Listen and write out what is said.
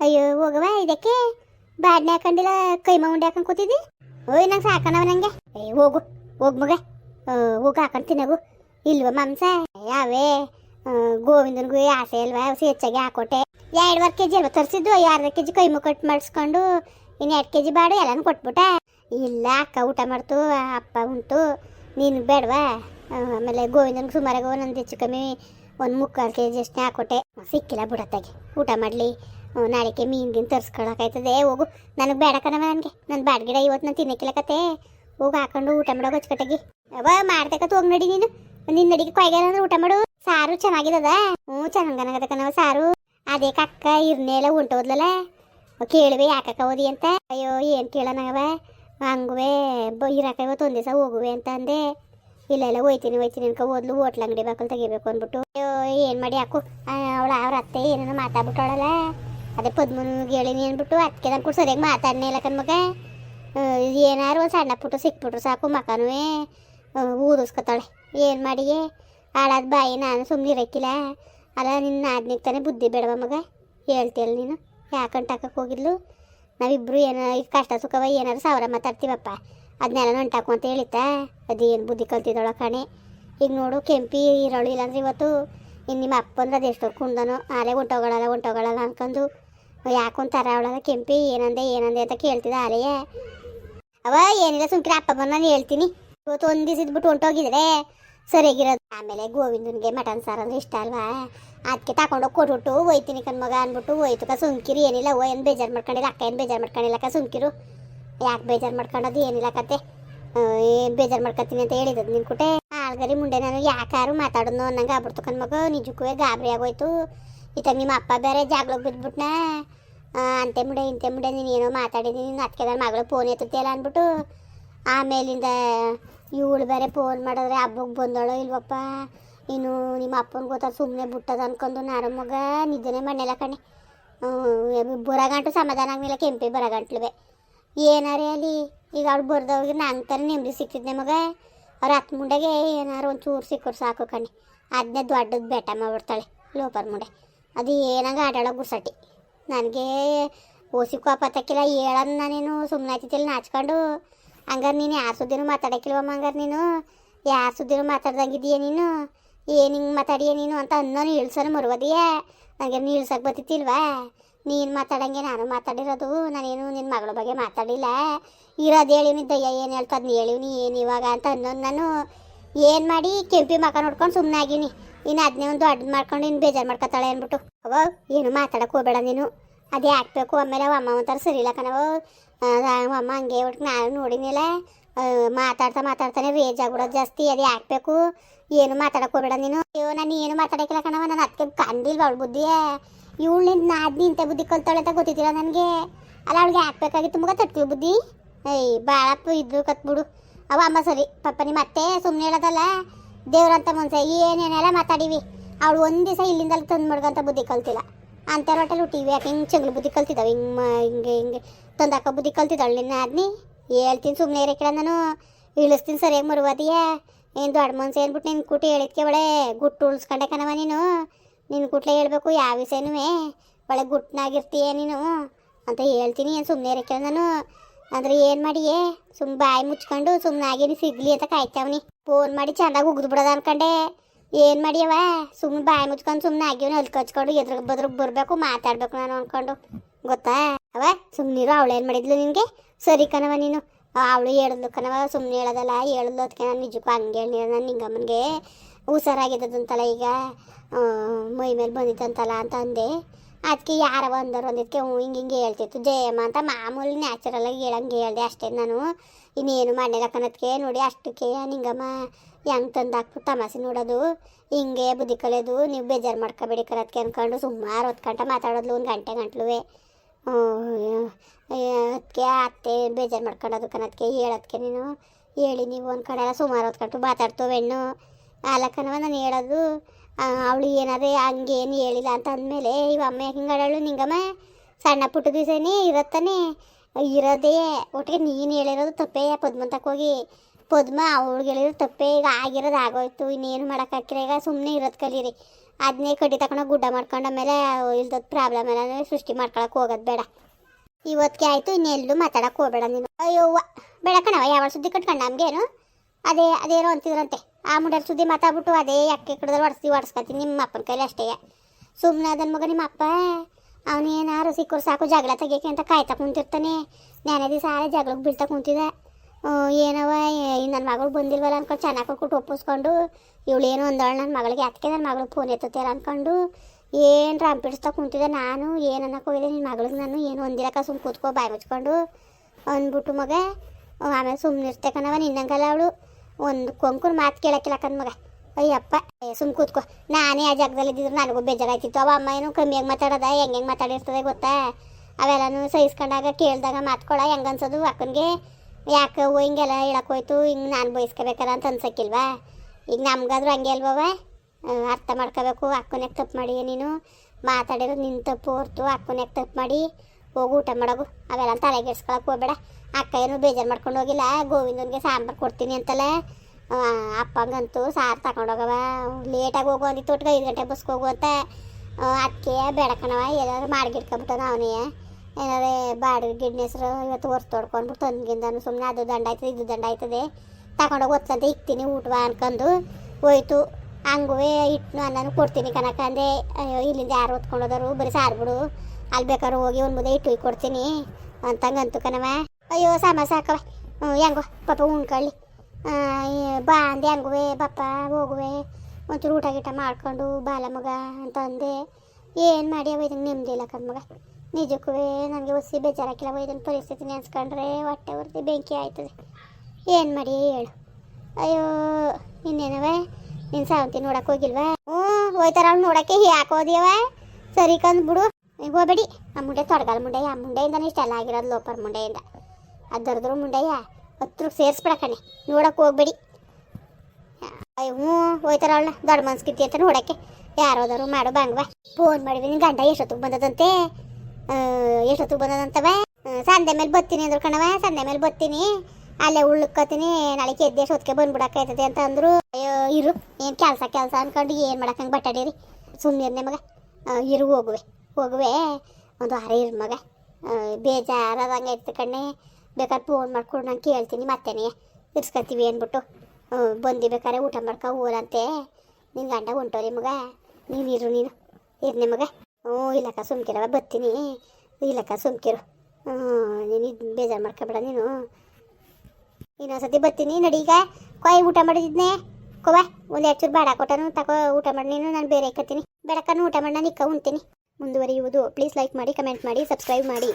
ಅಯ್ಯೋ ಹೋಗವ ಇದಕ್ಕೆ? ಬ್ಯಾಡ್ನೆ ಹಾಕೊಂಡಿಲ್ಲ ಕೈಮ ಉಂಡೆ ಹಾಕೊಂಡು ಕೂತಿದ್ದಿ? ಓಯ್, ನಂಗೆ ಸಾಕಣವ ನಂಗೆ. ಏ, ಹೋಗು, ಹೋಗ್ ಮಗ. ಹೋಗಿ, ಹಾಕೊಂಡು ತಿನ್ನಗು. ಇಲ್ವ ಮಾಂಸ? ಯಾವೇ? ಗೋವಿಂದನಿಗೂ ಆಸೆ ಅಲ್ವಾ? ಹೆಚ್ಚಾಗಿ ಹಾಕೊಟ್ಟೆ. ಎರಡುವರೆ ಕೆ ಜಿ ಅಲ್ವಾ ತರಿಸಿದ್ದು? ಎರಡು ಕೆ ಜಿ ಕೈ ಕಟ್ ಮಾಡಿಸ್ಕೊಂಡು ಇನ್ನು ಎರಡು ಕೆ ಜಿ ಬಾಡು ಎಲ್ಲಾನು ಕೊಟ್ಬಿಟ್ಟೆ. ಇಲ್ಲ, ಅಕ್ಕ ಊಟ ಮಾಡ್ತು, ಅಪ್ಪ ಉಂಟು. ನೀನು ಬೇಡವಾ? ಆಮೇಲೆ ಗೋವಿಂದನಿಗೆ ಸುಮಾರಾಗ ಒಂದೊಂದು ಹೆಚ್ಚು ಕಮ್ಮಿ ಒಂದು ಮುಕ್ಕಾಲು ಕೆ ಜಿ ಅಷ್ಟೇ ಹಾಕೊಟ್ಟೆ. ಸಿಕ್ಕಿಲ್ಲ ಬಿಡತ್ತಾಗೆ. ಊಟ ಮಾಡಲಿ. ನಾಳೆಗೆ ಮೀನು ಗಿನ್ ತರ್ಸ್ಕೊಳಕಾಯ್ತದೆ. ಹೋಗು. ನನಗೆ ಬೇಡ ಕಣವ ನನಗೆ. ನನ್ನ ಬ್ಯಾಡ್ಗಿಡ ಇವತ್ತು ನಾನು ತಿನ್ನಕ್ಕಿಲ್ಲ ಕತೆ. ಹೋಗಿ ಹಾಕೊಂಡು ಊಟ ಮಾಡೋ ಗಚ್ಕಟ್ಟಾಗಿ ಅವ ಮಾಡ್ತಕ್ಕ ಹೋಗಿ ನಡಿ ನೀನು. ನಿನ್ನ ನಡಿಗೆ ಕೊಯ್ಗಾರ ಅಂದ್ರೆ ಊಟ ಮಾಡು. ಸಾರು ಚೆನ್ನಾಗಿದದ. ಹ್ಞೂ ಚೆನ್ನಾಗನಗದ ಕಣವ ಸಾರು. ಅದೇ ಕಕ್ಕ ಇರ್ನೆಲ್ಲ ಹೊಂಟೋದ್ಲಲ್ಲ ಕೇಳುವೆ ಯಾಕಕ್ಕ ಓದಿ ಅಂತ. ಅಯ್ಯೋ, ಏನು ಕೇಳೋಣವ ಹಂಗುವೆ. ಬ, ಇರಾಕ ಇವತ್ತು ಒಂದು ದಿವಸ ಹೋಗುವೆ ಅಂತ ಅಂದೆ. ಇಲ್ಲ ಇಲ್ಲ ಹೋಯ್ತೀನಿ ಹೋಯ್ತೀನಿ ಅನ್ಕೊ ಓದ್ಲು ಹೋಟ್ಲ್ ಅಂಗಡಿ ಬಾಕಲ್ ತೆಗಿಬೇಕು ಅಂದ್ಬಿಟ್ಟು. ಅಯ್ಯೋ, ಏನು ಮಾಡಿ ಹಾಕು? ಅವಳ, ಅವ್ರ ಅತ್ತೆ ಏನೇನು ಮಾತಾಡ್ಬಿಟ್ಟವಳಲ್ಲ ಅದೇ ಪದ್ಮನಿಗೆ ಹೇಳಿನಿ ಅಂದ್ಬಿಟ್ಟು ಅದಕ್ಕೆ ನಾನು ಕೂಡ ಸರಿಯಾಗಿ ಮಾತಾಡ್ನೇ ಇಲ್ಲ ಕಣ್ಮಗ ಏನಾರು ಒಂದು ಸಣ್ಣ ಪುಟ್ಟು ಸಿಕ್ಬಿಟ್ರು ಸಾಕು ಮಕನೂ ಊದಿಸ್ಕೊತಾಳೆ. ಏನು ಮಾಡಿ ಹಾಳಾದ ಬಾಯಿ ನಾನು ಸುಮ್ಮನೆ ಇರಕ್ಕಿಲ್ಲ ಅಲ್ಲ, ನಿನ್ನ ಆದ್ನಿಗೆ ತಾನೇ ಬುದ್ಧಿ ಬೇಡವ ಮಗ? ಹೇಳ್ತೀಯಲ್ಲ ನೀನು. ಯಾಕಂಟಾಕಕ್ಕೆ ಹೋಗಿದ್ಲು? ನಾವಿಬ್ರು ಏನೋ ಕಷ್ಟ ಸುಖವ ಏನಾರು ಸಾವಿರ ಮಾತಾಡ್ತೀವಪ್ಪ. ಅದನ್ನೆಲ್ಲ ನಂಟಾಕು ಅಂತ ಹೇಳಿತಾ ಅದೇನು ಬುದ್ಧಿ ಕಲ್ತಿದ್ದಾಳ ಕಣೆ. ಈಗ ನೋಡು, ಕೆಂಪಿ ಇರೋಳು ಇಲ್ಲಾಂದ್ರೆ ಇವತ್ತು ಇನ್ನು ನಿಮ್ಮ ಅಪ್ಪಂದ್ರೆ ಅದೆಷ್ಟೋ ಕುಂದನು ಆಲೆ ಹೊಂಟೋಗಳಲ್ಲ ಹೊಂಟೋಗಳಲ್ಲ ಅನ್ಕೊಂಡು ಯಾಕೊಂತಾರ ಅವಳಲ್ಲ ಕೆಂಪಿ, ಏನಂದೆ ಏನಂದೆ ಅಂತ ಕೇಳ್ತಿದ್ದ ಆಲೆಯೇ. ಅವ, ಏನಿಲ್ಲ, ಸುಮ್ಕಿರ ಅಪ್ಪ ಬಂದು ನಾನು ಹೇಳ್ತೀನಿ. ಇವತ್ತು ಒಂದು ದಿವಸ ಇದ್ಬಿಟ್ಟು ಹೊಂಟೋಗಿದ್ರೆ ಸರಿಯಾಗಿರೋದು. ಆಮೇಲೆ ಗೋವಿಂದನಿಗೆ ಮಟನ್ ಸಾರು ಅಂದ್ರೆ ಇಷ್ಟ ಅಲ್ವಾ? ಅದಕ್ಕೆ ತಗೊಂಡೋಗಿ ಕೊಟ್ಬಿಟ್ಟು ಹೋಯ್ತೀನಿ ಕಣ್ಮಗ ಅಂದ್ಬಿಟ್ಟು, ಹೋಯ್ತು ಸುಮ್ಕಿರು, ಏನಿಲ್ಲ ಓ ಏನು ಬೇಜಾರು ಮಾಡ್ಕೊಂಡಿಲ್ಲ, ಅಕ್ಕ ಏನು ಬೇಜಾರು ಮಾಡ್ಕೊಂಡಿಲ್ಲ, ಅಕ್ಕ ಸುಮ್ಕಿರು. ಯಾಕೆ ಬೇಜಾರು ಮಾಡ್ಕೊಂಡದು? ಏನಿಲ್ಲ ಕತೆ. ಏನು ಬೇಜಾರು ಮಾಡ್ಕೊತೀನಿ ಅಂತ ಹೇಳಿದದ್ದು ನಿನ್ ಕುಟೆ? ಆಳ್ಗರಿ ಮುಂಡೆ ನಾನು ಯಾಕಾರು ಮಾತಾಡೋದು ಅನ್ನಂಗೆ ಆಗ್ಬಿಡ್ತು ಕಣ್ಮಗ ನಿಜಕ್ಕೂ ಗಾಬರಿ ಆಗೋಯ್ತು. ಈತ ನಿಮ್ಮ ಅಪ್ಪ ಬೇರೆ ಜಾಗ್ಳಕ್ಕೆ ಬಿದ್ಬಿಟ್ನಾ? ಅಂತೆ ಮುಂಡೆ, ಇಂತೆ ಮುಂಡೆ, ನೀನು ಏನೋ ಮಾತಾಡಿದ್ದೀನಿ ನೀನು ಅದಕ್ಕೆ ನನ್ನ ಮಗಳು ಫೋನ್ ಎತ್ತುತ್ತಿಲ್ಲ ಅಂದ್ಬಿಟ್ಟು. ಆಮೇಲಿಂದ ಇವಳು ಬೇರೆ ಫೋನ್ ಮಾಡಿದ್ರೆ ಹಬ್ಬಕ್ಕೆ ಬಂದಳೋ ಇಲ್ವಪ್ಪ? ಇನ್ನು ನಿಮ್ಮ ಅಪ್ಪನ ಗೊತ್ತಾ ಸುಮ್ಮನೆ ಬಿಟ್ಟದ ಅನ್ಕೊಂಡು ನಾನು ಮಗ? ನಿಜನೇ ಮಣ್ಣೆಲ್ಲ ಕಣೆ. ಬರಗಂಟು ಸಮಾಧಾನ ಆಗಲಿಲ್ಲ, ಕೆಂಪಿ ಬರಗಂಟ್ಲುವೆ. ಏನಾರೇ ಅಲ್ಲಿ? ಈಗ ಅವ್ಳು ಬರ್ದವ್ರಿಗೆ ನಂಗೆ ತಾನೇ ನೆಮ್ಮದಿ ಸಿಕ್ತಿದ್ದೆ ಮಗ. ಅವ್ರ ಹತ್ತು ಮುಂಡೆಗೆ ಏನಾರು ಒಂದು ಚೂರು ಸಿಕ್ಕರು ಸಾಕು ಕಣೆ ಅದನ್ನೇ ದೊಡ್ಡದು ಬೇಟ ಮಾಡ್ಬಿಡ್ತಾಳೆ ಲೋಪರ್ ಮುಂಡೆ. ಅದು ಏನಾಗ ಆಟಾಡೋ ಗುರ್ಸಟ್ಟಿ ನನಗೆ ಓಸಿ ಕೋಪ ತಕ್ಕಿಲ್ಲ ಹೇಳೋದು ನಾನೇನು ಸುಮ್ಮನೆ ಆಯ್ತಿದ್ದಿಲ್ಲ, ನಾಚ್ಕೊಂಡು. ಹಂಗಾರೆ ನೀನು ಯಾರ ಸುದ್ದಿನೂ ಮಾತಾಡಕ್ಕಿಲ್ವಮ್ಮ ಹಂಗಾರೆ ನೀನು? ಯಾರ ಸುದ್ದಿನೂ ಮಾತಾಡ್ದಂಗಿದೀಯ ನೀನು? ಏನು ಹಿಂಗೆ ಮಾತಾಡಿಯ ನೀನು ಅಂತ ಅನ್ನೋನು ಇಳ್ಸೋನು ಮರುವದಿಯಾ? ನನಗೆ ಇಳ್ಸಕ್ಕೆ ಬತ್ತಿತ್ತಿಲ್ವಾ ನೀನು ಮಾತಾಡಂಗೆ ನಾನು ಮಾತಾಡಿರೋದು, ನಾನೇನು ನಿನ್ನ ಮಗಳ ಬಗ್ಗೆ ಮಾತಾಡಿಲ್ಲ. ಇರೋದು ಹೇಳಿವ್ನಿ ದಯ್ಯ ಏನು ಹೇಳ್ತದ್ ಹೇಳಿವ್ನಿ ಏನು ಇವಾಗ ಅಂತ ಅನ್ನೋದು ನಾನು ಏನು ಮಾಡಿ ಕೆಂಪಿ ಮಕ ನೋಡ್ಕೊಂಡು ಸುಮ್ಮನೆ ಆಗಿನಿ. ಇನ್ನು ಅದನ್ನೇ ಒಂದು ದೊಡ್ಡ ಮಾಡ್ಕೊಂಡು ಇನ್ನು ಬೇಜಾರು ಮಾಡ್ಕೊತಾಳೆ ಅಂದ್ಬಿಟ್ಟು ಅವ ಏನು ಮಾತಾಡಕ್ಕೆ ಹೋಗಬೇಡ ನೀನು. ಅದೇ ಹಾಕ್ಬೇಕು ಆಮೇಲೆ ಅವ ಅಮ್ಮ ಒಂಥರ ಸರಿ ಇಲ್ಲ ಕಣವ ಅಮ್ಮ ಹಂಗೆ ಒಟ್ಟು ನಾನು ನೋಡಿನಿಲ್ಲ ಮಾತಾಡ್ತಾ ಮಾತಾಡ್ತಾನೆ ವೇಜ್ ಆಗ್ಬಿಡೋದು ಜಾಸ್ತಿ. ಅದೇ ಹಾಕ್ಬೇಕು ಏನು ಮಾತಾಡಕ್ಕೆ ಹೋಗಬೇಡ ನೀನು. ಅಯ್ಯೋ, ನಾನು ಏನು ಮಾತಾಡಕ್ಕಿಲ್ಲ ಕಣವ ನಾನು ಅದಕ್ಕೆ ಕಂಡಿಲ್ವ ಅವಳು ಬುದ್ಧಿಯೇ? ಇವಳು ನಾದ್ನಿ ಇಂಥ ಬುದ್ಧಿ ಕಲ್ತಾಳೆ ಅಂತ ಗೊತ್ತಿದ್ದಿಲ್ಲ ನನಗೆ. ಅಲ್ಲ, ಅವಳಿಗೆ ಹಾಕ್ಬೇಕಾಗಿತ್ತು ಮಗ ತಟ್ತೀವಿ ಬುದ್ಧಿ? ಏಯ್ ಭಾಳಪ್ಪ ಇದ್ದು ಕತ್ಬಿಡು. ಅವ ಅಮ್ಮ ಸರಿ. ಪಾಪ ನಿಮ್ಮ ಅತ್ತೆ ಸುಮ್ಮನೆ ಹೇಳೋದಲ್ಲ? ದೇವ್ರಂತ ಮನ್ಸ, ಏನೇನೆಲ್ಲ ಮಾತಾಡಿವಿ. ಅವಳು ಒಂದು ದಿವಸ ಇಲ್ಲಿಂದ ತಂದು ಮಡ್ಗಂತ ಬುದ್ಧಿ ಕಲ್ತಿಲ್ಲ. ಅಂತಾರ ಹೊಟ್ಟೆಲಿ ಹುಟ್ಟಿವಿ ಯಾಕೆ ಹಿಂಗೆ ಚಂಗ್ಳು ಬುದ್ಧಿ ಕಲ್ತಿದ್ದಾವೆ? ಹಿಂಗೆ ಹಿಂಗೆ ಹಿಂಗೆ ತಂದಾಕ ಬುದ್ಧಿ ಕಲ್ತಿದ್ದಾಳೆ ನಿನ್ನ ಆದ್ನಿ ಹೇಳ್ತೀನಿ ಸುಮ್ಮನೆ ಇರಕ್ಕಿಲ್ಲ ನಾನು. ಇಳಿಸ್ತೀನಿ ಸರಿಯಾಗಿ ಮರುವಾದಿಯಾ. ಏನು ದೊಡ್ಡ ಮನ್ಸು ಏನ್ಬಿಟ್ಟು ನಿನ್ನ ಕೂಟಿ ಹೇಳಿದ್ಕೆ ಒಳ್ಳೆ ಗುಟ್ಟು ಉಳಿಸ್ಕೊಂಡೆ ಕಣವ ನೀನು. ನಿನ್ನ ಕೂಟ್ಲೆ ಹೇಳ್ಬೇಕು ಯಾವ ವಿಷಯನೂ ಒಳ್ಳೆ ಗುಟ್ನಾಗಿರ್ತೀಯ ನೀನು? ಅಂತ ಹೇಳ್ತೀನಿ, ಏನು ಸುಮ್ಮನೆ ಇರಕ್ಕೆ ನಾನು. ಅಂದ್ರೆ ಏನು ಮಾಡಿಯೇ? ಸುಮ್ ಬಾಯಿ ಮುಚ್ಕೊಂಡು ಸುಮ್ಮನೆ ಆಗೇನಿ ಸಿಗ್ಲಿ ಅಂತ ಕಾಯ್ತಾವನಿ. ಫೋನ್ ಮಾಡಿ ಚಂದಾಗಿ ಉಗಿದ್ಬಿಡೋದು ಅನ್ಕಂಡೆ. ಏನು ಮಾಡಿಯವ? ಸುಮ್ಮನೆ ಬಾಯಿ ಮುಚ್ಕೊಂಡು ಸುಮ್ಮನೆ ಆಗಿವ್ನಿ ಅಲ್ಲಿ ಕಚ್ಕೊಂಡು ಎದುರು ಬದ್ರಿಗೆ ಬರಬೇಕು, ಮಾತಾಡ್ಬೇಕು ನಾನು ಅನ್ಕೊಂಡು. ಗೊತ್ತಾ? ಅವ ಸುಮ್ಮನಿರು ಅವಳೇನು ಮಾಡಿದ್ಲು ನಿನಗೆ? ಸರಿ ಕಣವ ನೀನು. ಅವಳು ಹೇಳಿದ್ಲು ಸುಮ್ಮನೆ ಹೇಳೋದಲ್ಲ, ಹೇಳಿದ್ಲು ಅದಕ್ಕೆ ನಾನು ನಿಜಕ್ಕೂ ಹಂಗೆ ಹೇಳಿ ನಾನು ನಿಂಗಮ್ಮನಿಗೆ ಹುಷಾರಾಗಿದ್ದದಂತಲ್ಲ ಈಗ ಮೈ ಮೇಲೆ ಬಂದಿತ್ತಂತಲ್ಲ ಅಂತ ಅಂದೆ. ಅದಕ್ಕೆ ಯಾರ ಅಂದರು ಅಂದಿದ್ದಕ್ಕೆ ಹ್ಞೂ, ಹಿಂಗೆ ಹಿಂಗೆ ಹೇಳ್ತಿತ್ತು. ಜಯಮ್ಮ ಅಂತ ಮಾಮೂಲಿ ನ್ಯಾಚುರಲಾಗಿ ಹೇಳಂಗೆ ಹೇಳಿದೆ ಅಷ್ಟೇ ನಾನು. ಇನ್ನೇನು ಮಾಡಲಿಲ್ಲ ಕನ್ನದಕ್ಕೆ ನೋಡಿ ಅಷ್ಟಕ್ಕೆ ನಿಂಗಮ್ಮ ಹೆಂಗೆ ತಂದು ಹಾಕ್ಬಿಟ್ಟು ತಮಾಸೆ ನೋಡೋದು. ಹಿಂಗೆ ಬುದ್ಧಿ ಕಲಿಯೋದು. ನೀವು ಬೇಜಾರು ಮಾಡ್ಕೋಬೇಡಿ ಕರತ್ಕೆ ಅಂದ್ಕೊಂಡು ಸುಮಾರು ಹೊತ್ತು ಗಂಟೆ ಮಾತಾಡೋದ್ಲು, ಒಂದು ಗಂಟೆ ಗಂಟ್ಲುವೆ. ಅದಕ್ಕೆ ಅತ್ತೆ ಬೇಜಾರು ಮಾಡ್ಕೊಳ್ಳೋದು ಅದಕ್ಕೆ ಹೇಳೋದಕ್ಕೆ ನೀನು. ಹೇಳಿ ನೀವು ಒಂದು ಕಡೆ ಎಲ್ಲ ಸುಮಾರು ಹೊತ್ಕೊಂಡು ಗಂಟು ಮಾತಾಡ್ತವೆ ಹೆಣ್ಣು. ಆಲಕ್ಕನವ ನಾನು ಹೇಳೋದು. ಅವಳು ಏನಾದ್ರೆ ಹಂಗೇನು ಹೇಳಿಲ್ಲ ಅಂತ ಅಂದಮೇಲೆ ಇವ ಅಮ್ಮ ಹಿಂಗೆ ಹೇಳಳು ನಿಂಗಮ್ಮ? ಸಣ್ಣ ಪುಟ್ಟ ದಿವಸನೇ ಇರತ್ತಾನೆ. ಇರೋದೇ, ಒಟ್ಟಿಗೆ ನೀನು ಹೇಳಿರೋದು ತಪ್ಪೇ ಪದ್ಮಂತಕ್ಕೆ ಹೋಗಿ. ಪದ್ಮ ಅವ್ಳಿಗೆ ಹೇಳಿದ್ರು ತಪ್ಪೇ, ಈಗ ಆಗಿರೋದು ಆಗೋಯ್ತು, ಇನ್ನೇನು ಮಾಡೋಕ್ಕಾಕಿರ ಈಗ ಸುಮ್ಮನೆ ಇರೋದು ಕಲೀರಿ. ಅದನ್ನೇ ಕಡ್ಡಿ ತಕೊಂಡು ಗುಡ್ಡ ಮಾಡ್ಕೊಂಡು ಆಮೇಲೆ ಇಲ್ದದ ಪ್ರಾಬ್ಲಮ್ ಎಲ್ಲ ಸೃಷ್ಟಿ ಮಾಡ್ಕೊಳಕ್ ಹೋಗೋದು ಬೇಡ. ಇವತ್ತಿಗೆ ಆಯ್ತು, ಇನ್ನೆಲ್ಲೂ ಮಾತಾಡಕ್ ಹೋಗಬೇಡ ನೀನು. ಅಯ್ಯೋ ಬೇಡ ಕಣವ ಯಾವ ಸುದ್ದಿ ಕಟ್ಕೊಂಡ ನಮಗೇನು? ಅದೇ ಅದೇನೋ ಅಂತಿದ್ರಂತೆ. ಆ ಮುಂಡಲ್ ಸುದ್ದಿ ಮಾತಾಡ್ಬಿಟ್ಟು ಅದೇ ಅಕ್ಕಿ ಕಡದಲ್ಲಿ ಹೊಡ್ಸಿ ಹೊಡ್ಸ್ಕೊತೀನಿ ನಿಮ್ಮ ಅಪ್ಪನ ಕೈಲಿ ಅಷ್ಟೇ. ಸುಮ್ಮನೆ ಅದನ್ನ ಮಗ ನಿಮ್ಮ ಅಪ್ಪ ಅವನೇನಾರು ಸಿಕ್ಕರು ಸಾಕು, ಜಗಳ ತೆಗಿಯಕ್ಕೆ ಅಂತ ಕಾಯ್ತಾ ಕುಂತಿರ್ತಾನೆ. ನೆನೆ ದಿವಸ ಆಳೆ ಜಗಳಕ್ಕೆ ಬೀಳ್ತಾ ಕುಂತಿದ್ದೆ. ಏನವ ನನ್ನ ಮಗಳು ಬಂದಿಲ್ವಲ್ಲ ಅನ್ಕೊಂಡು ಚೆನ್ನಾಗಿ ಕೊಟ್ಟು ಒಪ್ಪಿಸ್ಕೊಂಡು, ಇವಳು ಏನು ಅಂದವಳು ನನ್ನ ಮಗಳಿಗೆ ಅದಕ್ಕೆ ನನ್ನ ಮಗಳು ಫೋನ್ ಎತ್ತುತ್ತೀರ ಅನ್ಕೊಂಡು, ಏನು ರಂಪಿಡಿಸ್ತಾ ಕುಂತಿದ್ದೆ ನಾನು, ಏನು ಅನ್ನಕ್ಕೆ ಹೋಗಿದ್ದೆ ನಿನ್ನ ಮಗಳಿಗೆ ನಾನು ಏನು ಒಂದಿರಕ್ಕ ಸುಮ್ಮನೆ ಕೂತ್ಕೋ ಬಾಯಿ ಮುಚ್ಕೊಂಡು ಅಂದ್ಬಿಟ್ಟು ಮಗ. ಆಮೇಲೆ ಸುಮ್ಮನೆ ಇರ್ತಕ್ಕನವ ನಿನ್ನಂಗಲ್ಲ ಅವಳು. ಒಂದು ಕೊಂಕುನ ಮಾತು ಕೇಳಕ್ಕಿಲ್ಲ ಕಣ್ ಮಗ. ಅಯ್ಯಪ್ಪ ಸುಮ್ ಕೂತ್ಕೋ. ನಾನೇ ಆ ಜಾಗದಲ್ಲಿ ಇದ್ದಿದ್ರು ನನಗೂ ಬೇಜಾರಾಯ್ತಿತ್ತು. ಅವ ಅಮ್ಮ ಏನು ಕಮ್ಮಿಯಾಗಿ ಮಾತಾಡೋದ, ಹೆಂಗೆ ಹೆಂಗೆ ಮಾತಾಡಿರ್ತದೆ ಗೊತ್ತಾ? ಅವೆಲ್ಲನೂ ಸಹಿಸ್ಕೊಂಡಾಗ ಕೇಳಿದಾಗ ಮಾತ್ಕೊಳ, ಹೆಂಗೆ ಅನ್ಸೋದು ಅಕ್ಕನಿಗೆ? ಯಾಕೆ ಹಿಂಗೆಲ್ಲ ಹೇಳಕ್ ಹೋಯ್ತು? ಹಿಂಗೆ ನಾನು ಬಯಸ್ಕೋಬೇಕಲ್ಲ ಅಂತ ಅನ್ಸಕ್ಕಿಲ್ವಾ? ಈಗ ನಮ್ಗಾದ್ರೂ ಹಂಗೆ ಅಲ್ವವ ಅರ್ಥ ಮಾಡ್ಕೋಬೇಕು. ಅಕ್ಕನ್ಯಾಗ ತಪ್ಪು ಮಾಡಿ ನೀನು. ಮಾತಾಡಿರೋ ನಿನ್ನ ತಪ್ಪು ಹೊರ್ತು. ಅಕ್ಕನ್ಯಾಗ ತಪ್ಪು ಮಾಡಿ ಹೋಗಿ, ಊಟ ಮಾಡೋಗು. ಅವೆಲ್ಲ ತಲೆಗೆಡ್ಸ್ಕೊಳಕ್ ಹೋಗ್ಬೇಡ. ಅಕ್ಕ ಏನು ಬೇಜಾರು ಮಾಡ್ಕೊಂಡು ಹೋಗಿಲ್ಲ. ಗೋವಿಂದನಿಗೆ ಸಾಂಬಾರು ಕೊಡ್ತೀನಿ ಅಂತಲ್ಲ. ಅಪ್ಪಂಗಂತೂ ಸಾರು ತಗೊಂಡೋಗವ. ಲೇಟಾಗಿ ಹೋಗು ಅಂದಿತ್ತು ಒಟ್ಟಿಗೆ ಐದು ಗಂಟೆ ಬಸ್ಗೆ ಅಂತ. ಅದಕ್ಕೆ ಬೇಡ ಕಣವ ಏನಾದ್ರು ಮಾಡಿಗಿಡ್ಕೊಬಿಟ್ಟನ ಅವನೇ ಏನಾರೇ ಬಾಡಿ ಗಿಡ್ನ ಹೆಸ್ರು ಇವತ್ತು ಹೊರ್ತು ತೊಡ್ಕೊಂಡ್ಬಿಟ್ಟು ತಂದ್ಗಿಂದನು ಸುಮ್ಮನೆ ಅದು ದಂಡ ಆಯ್ತದೆ, ಇದು ದಂಡ ಆಯ್ತದೆ. ತಗೊಂಡೋಗಿ ಒತ್ತಂತ ಇಕ್ತೀನಿ ಊಟವಾ ಅನ್ಕೊಂಡು ಹೋಯ್ತು. ಹಂಗೂ ಇಟ್ಟು ಅನ್ನನು ಕೊಡ್ತೀನಿ ಕನಕ ಅಂದೆ, ಅಯ್ಯೋ, ಇಲ್ಲಿಂದ ಯಾರು ಹೊತ್ಕೊಂಡೋದರು ಬರೀ ಸಾರು ಬಿಡು ಅಲ್ಲಿ ಬೇಕಾದ್ರೂ ಹೋಗಿ ಒಂದು ಮುದ್ದೆ ಇಟ್ಟು ಕೊಡ್ತೀನಿ ಅಂತಂಗಂತು ಕಣವ ಅಯ್ಯೋ, ಸಾಮ ಸಾಕವ ಹೆಂಗೋ, ಪಾಪ ಉಣ್ಕೊಳ್ಳಿ. ಬಾ ಅಂದೆ, ಹೆಂಗುವೆ ಪಪ್ಪ ಹೋಗುವೆ. ಒಂಚೂರು ಊಟ ಗೀಟ ಮಾಡ್ಕೊಂಡು ಬಾಲ ಮಗ ಅಂತ ಅಂದೆ ಏನು ಮಾಡಿ ಒಯ್ದಂಗೆ ನೆಮ್ಮದಿ ಇಲ್ಲ ಕಣ್ಮಗ ನಿಜಕ್ಕೂ ನನಗೆ ಒಸಿ ಬೇಜಾರಾಕಿಲ್ಲ ಇದನ್ನು ಪರಿಸ್ಥಿತಿ ನೆನೆಸ್ಕೊಂಡ್ರೆ ಹೊಟ್ಟೆ ಹೊರ್ತಿ ಬೆಂಕಿ ಆಯ್ತದೆ. ಏನು ಮಾಡಿ ಹೇಳು. ಅಯ್ಯೋ, ಇನ್ನೇನವ? ನಿನ್ನ ಸಾವಂತಿ ನೋಡಕ್ಕೆ ಹೋಗಿಲ್ವಾ? ಹ್ಞೂ, ಹೋಯ್ತಾರ ಅವ್ನು ನೋಡಕ್ಕೆ. ಯಾಕೋದಿಯವ ಸರಿ, ಕಂದು ಬಿಡು. ಈಗ ಹೋಗ್ಬೇಡಿ. ಆ ಮುಂಡೆ, ತೊಡಗಲ್ ಮುಂಡೆ. ಆ ಮುಂಡೆಯಿಂದನೇ ಇಷ್ಟೆಲ್ಲ ಆಗಿರೋದು ಲೋಪರ್ ಮುಂಡೆಯಿಂದ. ಅದರದ್ರ ದರ್ದ್ರ ಮುಂಡೆಯ ಹತ್ರ ಸೇರಿಸ್ಬಿಡ ಕಣೆ. ನೋಡಕ್ಕೆ ಹೋಗ್ಬೇಡಿ. ಅಯ್ಯ, ಹ್ಞೂ, ಹೋಯ್ತಾರ ಅವಳನ್ನ. ದೊಡ್ಡ ಮನ್ಸ್ಕಿತಿ ಅಂತ ನೋಡಕ್ಕೆ. ಯಾರೋದಾರು ಮಾಡು, ಬಾಂಗ್ವಾ. ಫೋನ್ ಮಾಡಿದ್ವಿ ನಿನ್ನ ಗಂಡ ಎಷ್ಟೊತ್ತಿಗೆ ಬಂದದಂತೆ? ಆ, ಎಷ್ಟೊತ್ತಿಗೆ ಬಂದದಂತವ ಸಂಧೆ ಮೇಲೆ ಬರ್ತೀನಿ ಅಂದ್ರು ಕಣವ ಸಂಡೆ ಮೇಲೆ ಬರ್ತೀನಿ. ಅಲ್ಲೇ ಉಳ್ಕೋತೀನಿ ನಾಳೆ ಎದ್ದೆ ಎಷ್ಟೊತ್ತಿಗೆ ಬಂದ್ಬಿಡಕ್ಕಾಯ್ತದೆ ಅಂತ ಅಂದ್ರು. ಅಯ್ಯೋ ಇರು ಏನು ಕೆಲಸ ಕೆಲಸ ಅನ್ಕೊಂಡು ಏನು ಮಾಡಕ್ಕಂಗೆ ಬಟ್ಟಾಡಿರಿ ಸುಮ್ಮನೆ ಮಗ. ಇರು ಹೋಗುವೆ ಹೋಗುವೆ. ಒಂದು ವಾರ ಇರು ಮಗ. ಬೇಜಾರದಂಗೆ ಆಯ್ತು ಕಣ್ಣೆ. ಬೇಕಾದ್ರೆ ಫೋನ್ ಮಾಡ್ಕೊಂಡು ನಾನು ಕೇಳ್ತೀನಿ ಮತ್ತೇನೆ. ಇರ್ಸ್ಕೊತೀವಿ ಅಂದ್ಬಿಟ್ಟು. ಬಂದಿ ಬೇಕಾದ್ರೆ ಊಟ ಮಾಡ್ಕೊ ಹೋರಂತೆ ನಿನ್ನ ಗಂಡ ಹೊಂಟೋರಿ ಮಗ. ನೀನು ಇರು ನೀನು. ಇರ್ನೆ ಮಗ. ಹ್ಞೂ ಇಲ್ಲಕ್ಕ ಸುಮ್ಕಿರವ ಬರ್ತೀನಿ. ಇಲ್ಲಕ್ಕ ಸುಮ್ಕಿರು. ಹ್ಞೂ, ನೀನು ಇದು ಬೇಜಾರು ಮಾಡ್ಕೊಬೇಡ ನೀನು. ಇನ್ನೊಂದ್ಸತಿ ಬರ್ತೀನಿ, ನಡಿ ಈಗ. ಕೊಯ್, ಊಟ ಮಾಡಿದ್ನೆ? ಕೋವ ಒಂದು ಎರಡು ಚೂರು ಬೇಡ ಕೊಟ್ಟನು ತಗೋ ಊಟ ಮಾಡಿ ನೀನು, ನಾನು ಬೇರೆ ಇಕ್ಕತ್ತೀನಿ ಬೇಡಕ್ಕನು ಊಟ ಮಾಡಿ, ನಾನು ಇಕ್ಕ ಉಣ್ತೀನಿ. ಮುಂದುವರಿಯುವುದು. ಪ್ಲೀಸ್ ಲೈಕ್ ಮಾಡಿ ಕಮೆಂಟ್ ಮಾಡಿ ಸಬ್ಸ್ಕ್ರೈಬ್ ಮಾಡಿ.